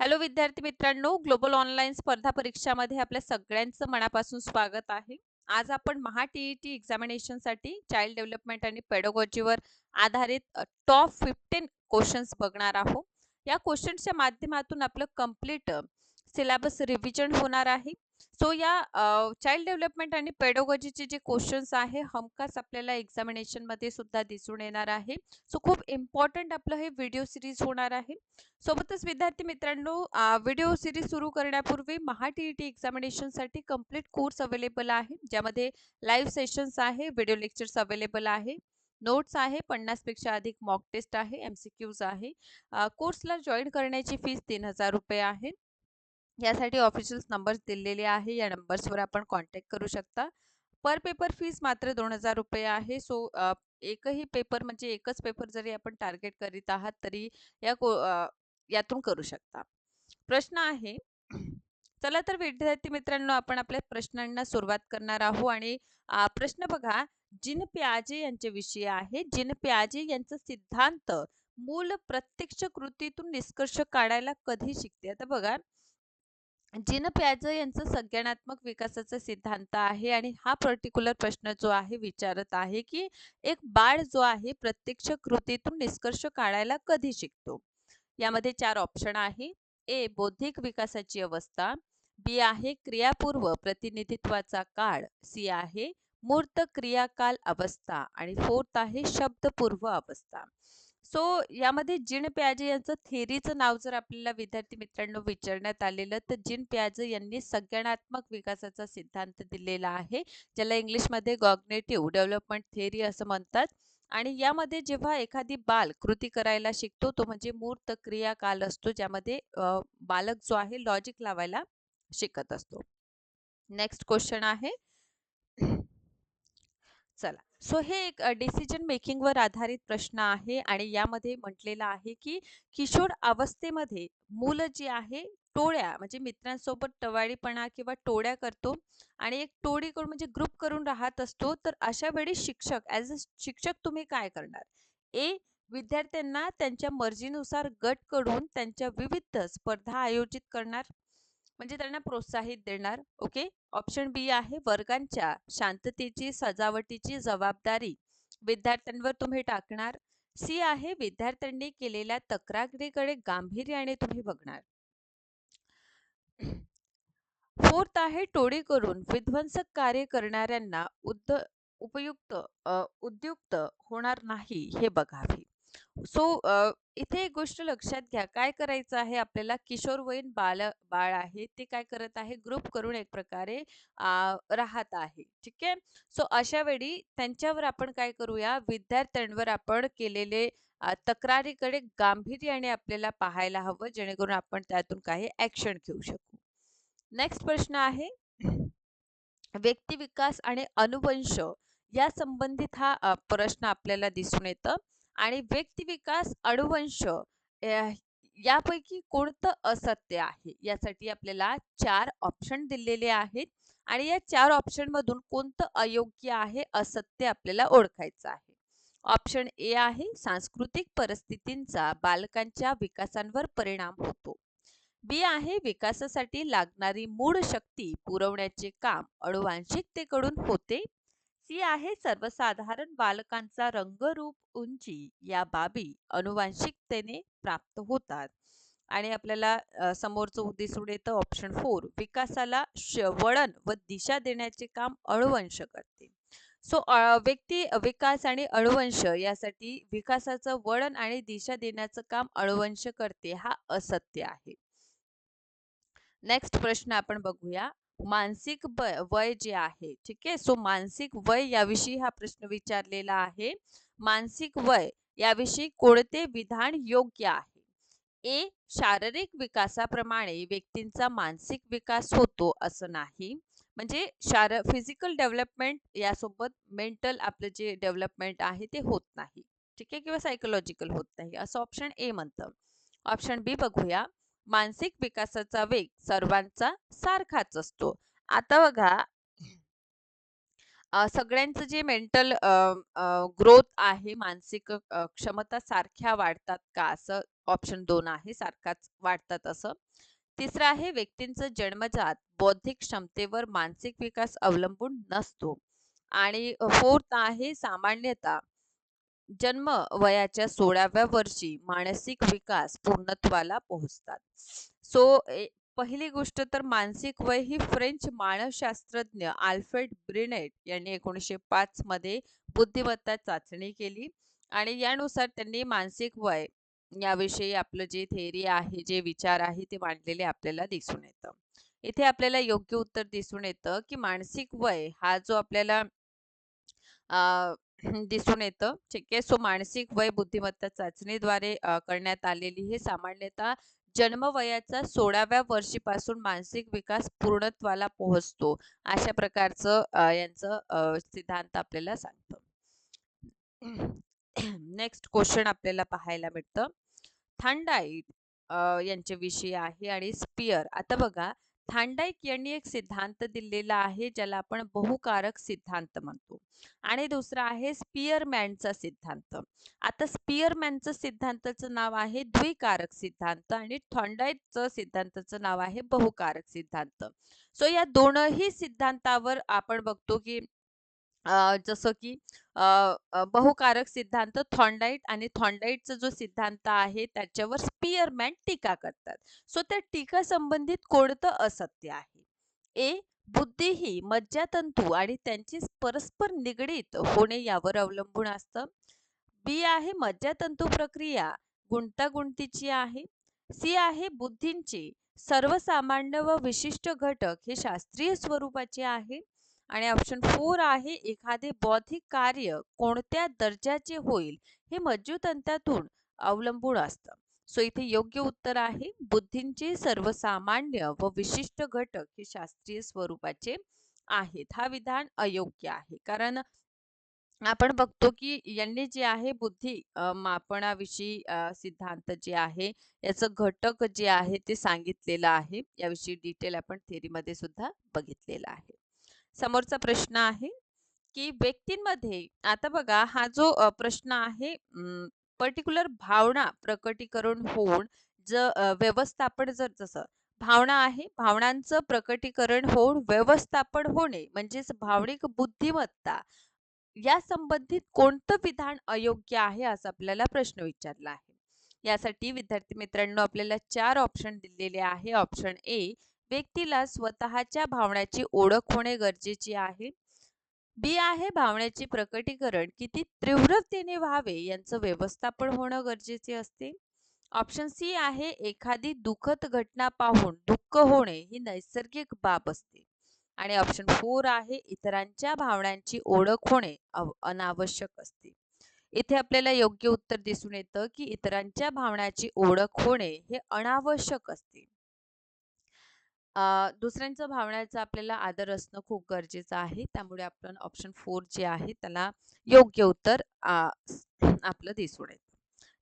Hello विद्यार्थी मित्रांनो global online स्पर्धा परीक्षामध्ये आपल्या सगळ्यांचं मनापासून स्वागत आहे. आज आपण महा टी एक्झामिनेशनसाठी चाइल्ड डेव्हलपमेंट आणि पेडोगॉजीवर आधारित टॉप फिफ्टीन क्वेश्चन्स बघणार आहोत. या क्वेश्चन्सच्या माध्यमातून आपलं कंप्लीट सिलेबस रिव्हिजन होणार आहे. सो या चाइल्ड डेव्हलपमेंट आणि पेडोगॉजीचे जे क्वेश्चन्स आहे हमखास आपल्याला एक्झामिनेशनमध्ये सुद्धा दिसून येणार आहे. सो खूप इम्पॉर्टंट आपलं हे व्हिडिओ सिरीज होणार आहे. सोबतच विद्यार्थी मित्रांनो व्हिडिओ सिरीज सुरू करण्यापूर्वी महा टी ई टी एक्झामिनेशनसाठी कंप्लीट कोर्स अवेलेबल आहे ज्यामध्ये लाईव्ह सेशन्स आहे व्हिडिओ लेक्चर्स अवेलेबल आहे नोट्स आहे पन्नासपेक्षा अधिक मॉक टेस्ट आहे एम सी क्यूज आहे. कोर्सला जॉईन करण्याची फीस तीन हजार रुपये आहे. यासाठी ऑफिशियल नंबर्स दिलेले आहे. या नंबर्सवर आपण कॉन्टॅक्ट करू शकता. पर पेपर फीस मात्र दोन हजार रुपये आहे. सो एकही पेपर म्हणजे एकच पेपर जरी आपण टार्गेट करीत आहात तरी या यातून करू शकता. प्रश्न आहे चला तर विद्यार्थी मित्रांनो आपण आपल्या प्रश्नांना सुरुवात करणार आहोत. आणि प्रश्न बघा जिन प्याजे यांचे विषय आहे. जिन प्याजे यांचा सिद्धांत मूल प्रत्यक्ष कृतीतून निष्कर्ष काढायला कधी शिकते? आता बघा जिन प्याज यांचं संज्ञानात्मक विकासाचा सिद्धांत आहे आणि हा पर्टिक्युलर प्रश्न जो आहे विचारत आहे की एक बाळ जो आहे प्रत्यक्ष कृतीतून निष्कर्ष काढायला कधी शिकतो? यामध्ये चार ऑप्शन आहे. ए बौद्धिक विकासाची अवस्था. बी आहे क्रियापूर्व प्रतिनिधित्वाचा काळ. सी आहे मूर्त क्रियाकाल अवस्था. आणि फोर्थ आहे शब्दपूर्व अवस्था. सो यामध्ये जिन प्याजे यांचं थेरीचं नाव जर आपल्याला विद्यार्थी मित्रांनो विचारण्यात आलेलं तर जिन प्याजे यांनी संज्ञानात्मक विकासाचा सिद्धांत दिलेला आहे ज्याला इंग्लिशमध्ये गॉग्नेटिव्ह डेव्हलपमेंट थेरी असं म्हणतात. आणि यामध्ये जेव्हा एखादी बाल कृती करायला शिकतो तो म्हणजे मूर्त क्रिया काल असतो ज्यामध्ये बालक जो आहे लॉजिक लावायला शिकत असतो. नेक्स्ट क्वेश्चन आहे. चला. सो हे एक डिसिजन मेकिंगवर आधारित प्रश्न आहे आणि यामध्ये म्हटलेलं आहे की किशोर अवस्थेमध्ये मूल जी आहे टोळ्या म्हणजे मित्रांसोबत टवाळीपणा किंवा टोळ्या करतो आणि एक टोळी करून म्हणजे ग्रुप करून राहत असतो तर अशा वेळी शिक्षक ॲज अ शिक्षक तुम्ही काय करणार? ए विद्यार्थ्यांना त्यांच्या मर्जीनुसार गट करून त्यांच्या विविध स्पर्धा आयोजित करणार. म्हणजे त्यांना प्रोत्साहित देणार. ओके? ऑप्शन बी आहे वर्गांच्या शांततेची सजावटीची जबाबदारी. विद्यार्थ्यांवर तुम्ही टाकणार. सी आहे विद्यार्थ्यांनी केलेल्या तक्रारीकडे गांभीर्याने तुम्ही बघणार. फोर्थ आहे टोळी करून विध्वंसक कार्य करणाऱ्यांना उद्द उपयुक्त उद्युक्त होणार नाही हे बघावे. सो इथे एक गोष्ट लक्षात घ्या. काय करायचं आहे आपल्याला? किशोरवयीन बाल बाळ आहे. ते काय करत आहे? ग्रुप करून एक प्रकारे राहत आहे. ठीक आहे? सो अशा वेळी त्यांच्यावर आपण काय करूया? विद्यार्थ्यांवर आपण केलेले तक्रारीकडे गांभीर्याने आपल्याला पाहायला हवं. जेणेकरून आपण त्यातून काही ऍक्शन घेऊ शकू. नेक्स्ट प्रश्न आहे. व्यक्तिविकास आणि अनुवंश या संबंधित हा प्रश्न आपल्याला दिसून येतं. आणि व्यक्तिविकास अणुवंश यापैकी कोणतं असत्य आहे? यासाठी आपल्याला चार ऑप्शन दिलेले आहेत आणि या चार ऑप्शन मधून कोणतं अयोग्य आहे असत्य आपल्याला ओळखायचं आहे. ऑप्शन ए आहे सांस्कृतिक परिस्थितींचा बालकांच्या विकासांवर परिणाम होतो. बी आहे विकासासाठी लागणारी मूळ शक्ती पुरवण्याचे काम अणुवांशिकतेकडून होते. ती आहे सर्वसाधारण बालकांचा रंगरूप उंची या बाबी अनुवांशिकतेने प्राप्त होतात. आणि आपल्याला समोरचं दिसून येतं ऑप्शन फोर विकासाला वळण व दिशा देण्याचे काम अणुवंश करते. सो व्यक्ती विकास आणि अणुवंश यासाठी विकासाचं वळण आणि दिशा देण्याचं काम अणुवंश करते हा असत्य आहे. नेक्स्ट प्रश्न आपण बघूया. मानसिक वय जे आहे ठीक आहे? सो मानसिक वय याविषयी हा प्रश्न विचारलेला आहे. मानसिक वय याविषयी कोणते विधान योग्य आहे? ए शारीरिक विकासाप्रमाणे व्यक्तींचा मानसिक विकास होतो असं नाही. म्हणजे शार फिजिकल डेव्हलपमेंट यासोबत मेंटल आपलं जे डेव्हलपमेंट आहे ते होत नाही. ठीक आहे? किंवा सायकोलॉजिकल होत नाही. असं ऑप्शन ए म्हणतं. ऑप्शन बी बघूया. मानसिक विकासाचा वेग सर्वांचा सारखाच असतो आता बघा सगळ्यांचं जे मेंटल ग्रोथ आहे, मानसिक क्षमता सारख्या वाढतात का? असं ऑप्शन दोन आहे, सारखाच वाढतात असं. तिसरं आहे व्यक्तींचं जन्मजात बौद्धिक क्षमतेवर मानसिक विकास अवलंबून नसतो. आणि फोर्थ आहे सामान्यतः जन्म वयाच्या 16व्या वर्षी मानसिक विकास पूर्णत्वाला पोहोचतात. सो ए पहिली गोष्ट तर मानसिक वय ही फ्रेंच मानसशास्त्रज्ञ आल्फ्रेड ब्रिनेट यांनी 1905 मध्ये बुद्धिमत्ता चाचणी केली आणि यानुसार त्यांनी मानसिक वय याविषयी आपलं जे थेरी आहे, जे विचार आहे ते मांडलेले आपल्याला दिसून येतं. इथे आपल्याला योग्य उत्तर दिसून येतं, की मानसिक वय हा जो आपल्याला दिसून येतं. ठीक आहे. सो मानसिक वय बुद्धिमत्ता चाचणीद्वारे करण्यात आलेली हे सामान्यतः जन्मवयाच्या 16व्या वर्षीपासून मानसिक विकास पूर्णत्वाला पोहोचतो. अशा प्रकारचं यांचं सिद्धांत आपल्याला सांगतं. नेक्स्ट क्वेश्चन आपल्याला पाहायला भेटतं. थंडाईट अ, यांच्याविषयी आहे आणि स्पियर. आता बघा थांडाईक यांनी एक सिद्धांत दिलेला आहे ज्याला आपण बहुकारक सिद्धांत म्हणतो आणि दुसरा आहे स्पियरमॅनचा सिद्धांत. आता स्पियरमॅनचं सिद्धांताचं नाव आहे द्विकारक सिद्धांत आणि थॉन्डाईकचं सिद्धांताचं नाव आहे बहुकारक सिद्धांत. सो या दोनही सिद्धांतावर आपण बघतो की अ, जसं की अ, अ, बहुकारक सिद्धांत थॉर्नडाईक आणि थॉर्नडाईकचा जो सिद्धांत आहे त्याच्यावर स्पियरमॅन टीका करतात. सो त्या टीका संबंधित कोणतं असत्य आहे? ए. बुद्धी ही मज्जातंतू आणि त्यांची परस्पर निगडीत होणे यावर अवलंबून असतं. बी आहे मज्जातंतू प्रक्रिया गुंतागुंतीची आहे. सी आहे बुद्धींचे सर्वसामान्य व विशिष्ट घटक हे शास्त्रीय स्वरूपाचे आहे. आणि ऑप्शन फोर आहे एखादे बौद्धिक कार्य कोणत्या दर्जाचे होईल हे मज्जुतंत्यातून अवलंबून असतं. सो इथे योग्य उत्तर आहे बुद्धींचे सर्वसामान्य व विशिष्ट घटक हे शास्त्रीय स्वरूपाचे आहेत. हा विधान अयोग्य आहे. कारण आपण बघतो की यांनी जे आहे बुद्धी मापनाविषयी सिद्धांत जे आहे याचं घटक जे आहे ते सांगितलेलं आहे. याविषयी डिटेल आपण थेरीमध्ये सुद्धा बघितलेलं आहे. समोरचा प्रश्न आहे की व्यक्तींमध्ये आता बघा हा जो प्रश्न आहे पर्टिक्युलर भावना प्रकटीकरण होऊन ज व्यवस्थापन जर जसं भावना आहे भावनांचं प्रकटीकरण होऊन व्यवस्थापन होणे म्हणजेच भावनिक बुद्धिमत्ता या संबंधित कोणतं विधान अयोग्य आहे असा आपल्याला प्रश्न विचारला आहे. यासाठी विद्यार्थी मित्रांनो आपल्याला चार ऑप्शन दिलेले आहे. ऑप्शन ए व्यक्तीला स्वतःच्या भावनाची ओळख होणे गरजेचे आहे. बी आहे भावनेचे प्रकटीकरण किती तीव्रतेने व्हावे यांचं व्यवस्थापन होणं गरजेचे असते. ऑप्शन सी आहे एखादी दुःखद घटना पाहून दुःख होणे ही नैसर्गिक बाब असते. आणि ऑप्शन फोर आहे इतरांच्या भावनांची ओळख होणे अनावश्यक असते. इथे आपल्याला योग्य उत्तर दिसून येतं की इतरांच्या भावनाची ओळख होणे हे अनावश्यक असते. दुसऱ्यांचं भावण्याचा आपल्याला आदर असणं खूप गरजेचं आहे. त्यामुळे आपण ऑप्शन फोर जे आहे त्याला योग्य उत्तर आपलं दिसून येतं.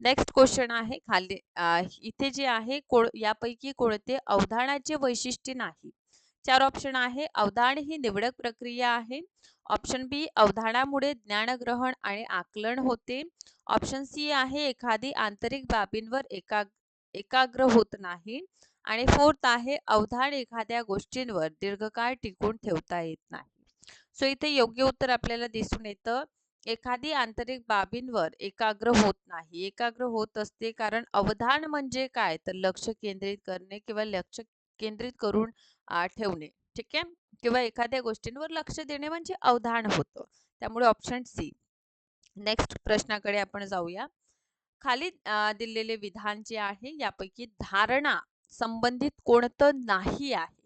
नेक्स्ट क्वेश्चन आहे खाली इथे जे आहे कोण यापैकी कोणते अवधानाचे वैशिष्ट्य नाही? चार ऑप्शन आहे. अवधान ही निवडक प्रक्रिया आहे. ऑप्शन बी अवधानामुळे ज्ञानग्रहण आणि आकलन होते. ऑप्शन सी आहे एखादी आंतरिक बाबींवर एका एकाग्र होत नाही. आणि फोर्थ आहे अवधान एखाद्या गोष्टींवर दीर्घकाळ टिकून ठेवता येत नाही. सो इथे योग्य उत्तर आपल्याला दिसून येतं. एखादी आंतरिक बाबींवर एकाग्र होत नाही. एकाग्र होत असते कारण अवधान म्हणजे काय? तर लक्ष केंद्रित करणे किंवा लक्ष केंद्रित करून ठेवणे. ठीक आहे? किंवा एखाद्या गोष्टींवर लक्ष देणे म्हणजे अवधान होतं. त्यामुळे ऑप्शन सी. नेक्स्ट प्रश्नाकडे आपण जाऊया. खाली दिलेले विधान जे आहे यापैकी धारणा संबंधित कोणतं नाही आहे.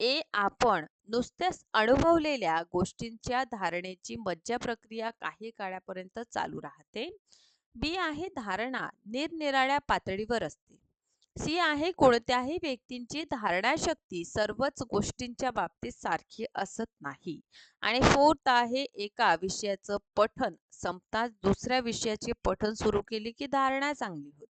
ए आपण नुसत्याच अनुभवलेल्या गोष्टींच्या धारणेची मज्जा प्रक्रिया काही काळापर्यंत चालू राहते. बी आहे धारणा निरनिराळ्या पातळीवर असते. सी आहे कोणत्याही व्यक्तींची धारणाशक्ती सर्वच गोष्टींच्या बाबतीत सारखी असत नाही. आणि फोर्थ आहे एका विषयाचं पठन संपताच दुसऱ्या विषयाचे पठन सुरू केले की धारणा चांगली होते.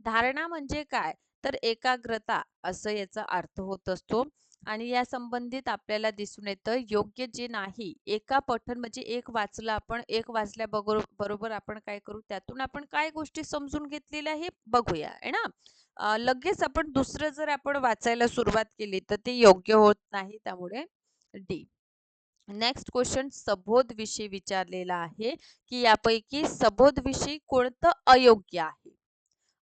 धारणा म्हणजे काय? तर एकाग्रता असं याचा अर्थ होत असतो. आणि या संबंधित आपल्याला दिसून येतं योग्य जे नाही एका पठण म्हणजे एक वाचलं आपण एक वाचल्या बरोबर आपण काय करू? त्यातून आपण काय गोष्टी समजून घेतलेल्या हे बघूया आहे ना? लगेच आपण दुसरं जर आपण वाचायला सुरुवात केली तर ते योग्य होत नाही त्यामुळे डी नेक्स्ट क्वेश्चन सबोध विषयी विचारलेला आहे की यापैकी सबोध विषयी कोणतं अयोग्य आहे?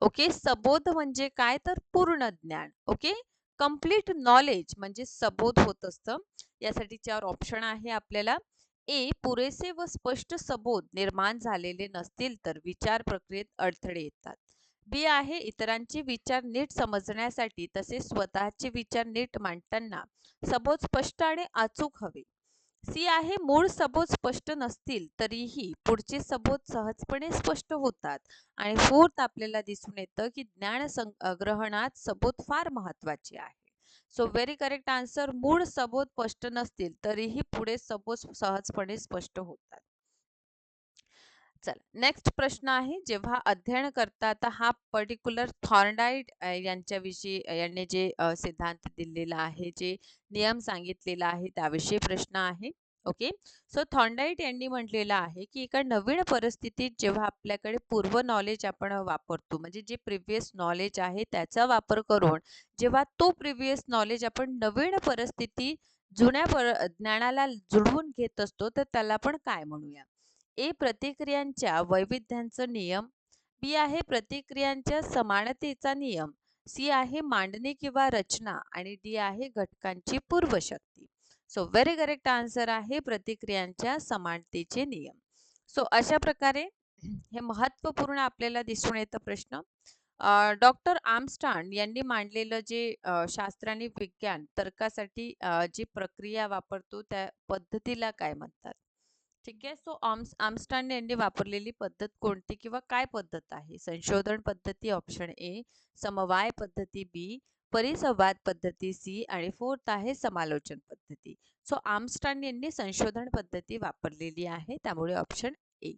ओके? सबोध म्हणजे काय? तर पूर्ण ज्ञान. ओके? कंप्लीट नॉलेज म्हणजे सबोध होत असतं. यासाठी चार ऑप्शन आहे आपल्याला. ए पुरेसे व स्पष्ट सबोध निर्माण झालेले नसतील तर विचार प्रक्रियेत अडथळे येतात. बी आहे इतरांचे विचार नीट समजण्यासाठी तसेच स्वतःचे विचार नीट मांडताना सबोध स्पष्ट आणि अचूक हवे. सी आहे मूळ सबोध स्पष्ट नसतील तरीही पुढचे सबोध सहजपणे स्पष्ट होतात आणि फोर्थ आपल्याला दिसून येतं की ज्ञान ग्रहणात सबोध फार महत्त्वाचे आहे. सो व्हेरी करेक्ट आन्सर मूळ सबोध स्पष्ट नसतील तरीही पुढे सबोध सहजपणे स्पष्ट होतात. चला नेक्स्ट प्रश्न आहे जेव्हा अध्ययन करता आता हा पर्टिक्युलर थॉर्नडाईट यांच्याविषयी यांनी जे सिद्धांत दिलेला आहे जे नियम सांगितलेला आहे त्याविषयी प्रश्न आहे. ओके सो थॉर्नडाईट यांनी म्हटलेलं आहे की एका नवीन परिस्थितीत जेव्हा आपल्याकडे पूर्व नॉलेज आपण वापरतो म्हणजे जे प्रिव्हियस नॉलेज आहे त्याचा वापर करून जेव्हा तो प्रिव्हियस नॉलेज आपण नवीन परिस्थिती जुन्या पर ज्ञानाला जुळवून घेत असतो तर त्याला आपण काय म्हणूया? ए प्रतिक्रियांच्या वैविध्यांचा नियम बी आहे प्रतिक्रियांच्या समानतेचा नियम सी आहे मांडणी किंवा रचना आणि डी आहे घटकांची पूर्वशक्ती. सो व्हेरी करेक्ट आन्सर आहे प्रतिक्रियांच्या समानतेचे नियम. सो अशा प्रकारे हे महत्त्वपूर्ण आपल्याला दिसून येतं प्रश्न. डॉक्टर आर्मस्टांड यांनी मांडलेलं जे शास्त्र आणि विज्ञान तर्कासाठी जी प्रक्रिया वापरतो त्या पद्धतीला काय म्हणतात? ठीक आहे. सो ऑम्स आमस्टान यांनी वापरलेली पद्धत कोणती किंवा काय पद्धत आहे? संशोधन पद्धती ऑप्शन ए समवाय पद्धती बी परिसंवाद पद्धती सी आणि फोर्थ आहे समालोचन पद्धती. सो आमस्टान यांनी संशोधन पद्धती वापरलेली आहे. त्यामुळे ऑप्शन ए